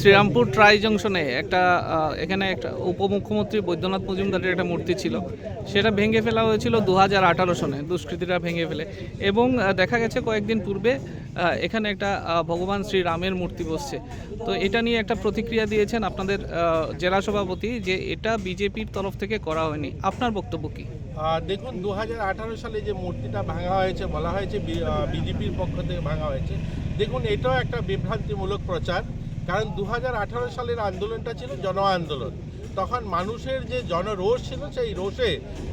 Serampore try জংশনে একটা এখানে একটা উপমুখ্যমন্ত্রী বৈদ্যনাথ মজুমদারের একটা মূর্তি ছিল। সেটা ভেঙে ফেলা হয়েছিল দু হাজার আঠারো সনে, দুষ্কৃতীরা ভেঙে ফেলে। এবং দেখা গেছে কয়েকদিন পূর্বে এখানে একটা ভগবান শ্রীরামের মূর্তি বসছে। তো এটা নিয়ে একটা প্রতিক্রিয়া দিয়েছেন আপনাদের জেলা সভাপতি যে এটা বিজেপির তরফ থেকে করা হয়নি। আপনার বক্তব্য কী? দেখুন দু হাজার আঠারো সালে যে মূর্তিটা ভাঙা হয়েছে, বলা হয়েছে বিজেপির পক্ষ থেকে ভাঙা হয়েছে, দেখুন, এটাও একটা বিভ্রান্তিমূলক প্রচার। কারণ দু হাজার আঠারো সালের আন্দোলনটা ছিল জন আন্দোলন। তখন মানুষের যে জনরোষ ছিল, সেই রোষে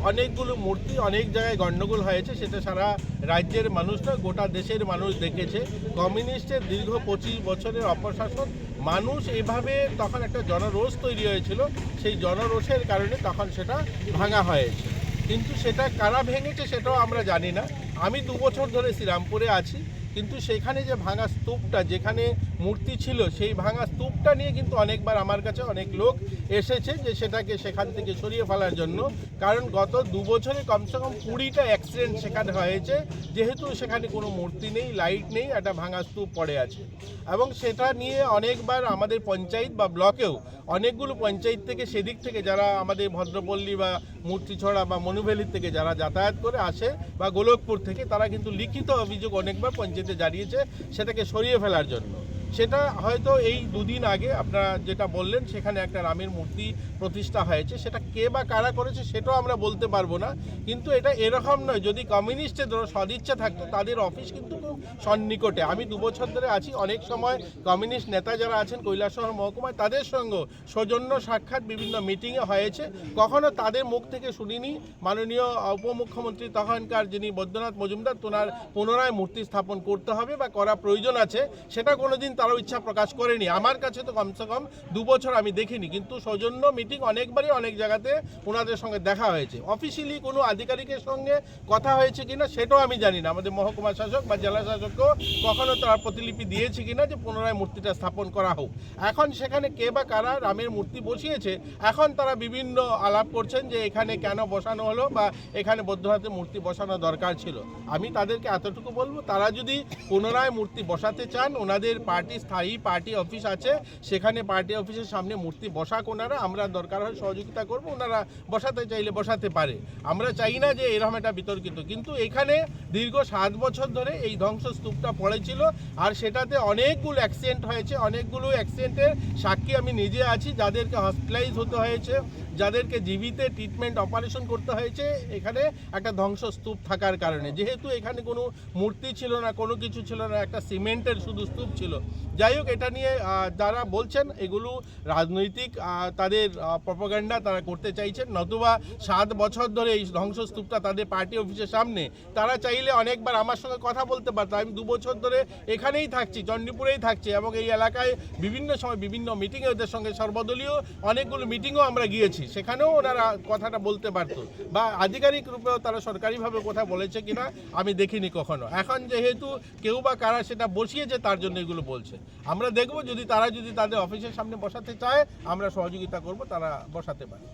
অনেকগুলো মূর্তি অনেক জায়গায় গণ্ডগোল হয়েছে, সেটা সারা রাজ্যের মানুষরা, গোটা দেশের মানুষ দেখেছে। কমিউনিস্টের দীর্ঘ পঁচিশ বছরের অপশাসন, মানুষ এভাবে তখন একটা জনরোষ তৈরি হয়েছিল, সেই জনরোষের কারণে তখন সেটা ভাঙা হয়েছে। কিন্তু সেটা কারা ভেঙেছে সেটাও আমরা জানি না। আমি দু বছর ধরে শ্রীরামপুরে আছি। কিন্তু সেখানে যে ভাঙা স্তূপটা যেখানে মূর্তি ছিল সেই ভাঙা স্তূপটা নিয়ে কিন্তু অনেকবার আমার কাছে অনেক লোক এসেছে যে সেটাকে সেখান থেকে সরিয়ে ফেলার জন্য। কারণ গত দু বছরে কমসে কম কুড়িটা অ্যাক্সিডেন্ট সেখানে হয়েছে। যেহেতু সেখানে কোনো মূর্তি নেই লাইট নেই, একটা ভাঙা স্তূপ পড়ে আছে। এবং সেটা নিয়ে অনেকবার আমাদের পঞ্চায়েত বা ব্লকেও অনেকগুলো পঞ্চায়েত থেকে সেদিক থেকে যারা আমাদের ভদ্রপল্লী বা মূর্তিছড়া বা মনুভ্যালির থেকে যারা যাতায়াত করে আসে বা গোলকপুর থেকে, তারা কিন্তু লিখিত অভিযোগ অনেকবার পঞ্চায়েতে জানিয়েছে সেটাকে সরিয়ে ফেলার জন্য। সেটা হয়তো এই দুদিন আগে আপনারা যেটা বললেন, সেখানে একটা রামের মূর্তি প্রতিষ্ঠা হয়েছে। সেটা কে বা কারা করেছে সেটাও আমরা বলতে পারব না। কিন্তু এটা এরকম নয়, যদি কমিউনিস্টের ধরো সদিচ্ছা থাকতো, তাদের অফিস কিন্তু খুব সন্নিকটে। আমি দু বছর ধরে আছি, অনেক সময় কমিউনিস্ট নেতা যারা আছেন কৈলাসহর মহকুমায়, তাদের সঙ্গে সৌজন্য সাক্ষাৎ বিভিন্ন মিটিংয়ে হয়েছে। কখনো তাদের মুখ থেকে শুনিনি। মাননীয় উপমুখ্যমন্ত্রী তখনকার যিনি বৈদ্যনাথ মজুমদার, তোনার পুনরায় মূর্তি স্থাপন করতে হবে বা করা প্রয়োজন আছে, সেটা কোনোদিন তারাও ইচ্ছা প্রকাশ করেনি। আমার কাছে তো কমসে কম দু বছর আমি দেখিনি, কিন্তু সৌজন্য মিটিং অনেকবারই অনেক জায়গাতে ওনাদের সঙ্গে দেখা হয়েছে। অফিসিয়ালি কোনো আধিকারিকের সঙ্গে কথা হয়েছে কিনা সেটাও আমি জানি না। আমাদের মহকুমা শাসক বা জেলা শাসককেও কখনো তারা প্রতিলিপি দিয়েছে কিনা যে পুনরায় মূর্তিটা স্থাপন করা হোক। এখন সেখানে কে বা কারা রামের মূর্তি বসিয়েছে, এখন তারা বিভিন্ন আলাপ করছেন যে এখানে কেন বসানো হলো বা এখানে বৌদ্ধনাথের মূর্তি বসানো দরকার ছিল। আমি তাদেরকে এতটুকু বলব, তারা যদি পুনরায় মূর্তি বসাতে চান, ওনাদের পার্টি স্থায়ী পার্টি অফিস আছে। সেখানে পার্টি অফিসের সামনে মূর্তি বসাক ওনারা, আমরা দরকার হয় সহযোগিতা করব, ওনারা বসাতে চাইলে বসাতে পারে। আমরা চাই না যে এরকম একটা বিতর্কিত। কিন্তু এখানে দীর্ঘ সাত বছর ধরে এই ধ্বংসস্তূপটা পড়েছিল আর সেটাতে অনেকগুলো অ্যাক্সিডেন্ট হয়েছে। অনেকগুলো অ্যাক্সিডেন্টের সাক্ষী আমি নিজে আছি, যাদেরকে হসপিটালাইজ হতে হয়েছে, যাদেরকে জীবিতে ট্রিটমেন্ট অপারেশন করতে হয়েছে। এখানে একটা ধ্বংসস্তূপ থাকার কারণে। যেহেতু এখানে কোনো মূর্তি ছিল না, কোনো কিছু ছিল না, একটা সিমেন্টের শুধু স্তূপ ছিল। যাই হোক, এটা নিয়ে যারা বলছেন, এগুলো রাজনৈতিক তাদের প্রপাগান্ডা তারা করতে চাইছেন, নতুবা সাত বছর ধরে এই ধ্বংসস্তূপটা তাদের পার্টি অফিসের সামনে। তারা চাইলে অনেকবার আমার সঙ্গে কথা বলতে পারতো। আমি দু বছর ধরে এখানেই থাকছি চণ্ডীপুরেই থাকছি এবং এই এলাকায় বিভিন্ন সময় বিভিন্ন মিটিংয়ে ওদের সঙ্গে সর্বদলীয় অনেকগুলো মিটিংও আমরা গিয়েছি। সেখানেও ওনারা কথাটা বলতে পারতো বা আধিকারিক রূপেও তারা সরকারিভাবে কথা বলেছে কিনা আমি দেখিনি কখনো। এখন যেহেতু কেউ বা কারা সেটা বসিয়েছে, তার জন্য এগুলো বলছে। আমরা দেখব যদি তারা যদি তাদের অফিসের সামনে বসাতে চায়, আমরা সহযোগিতা করব, তারা বসাতে পারে।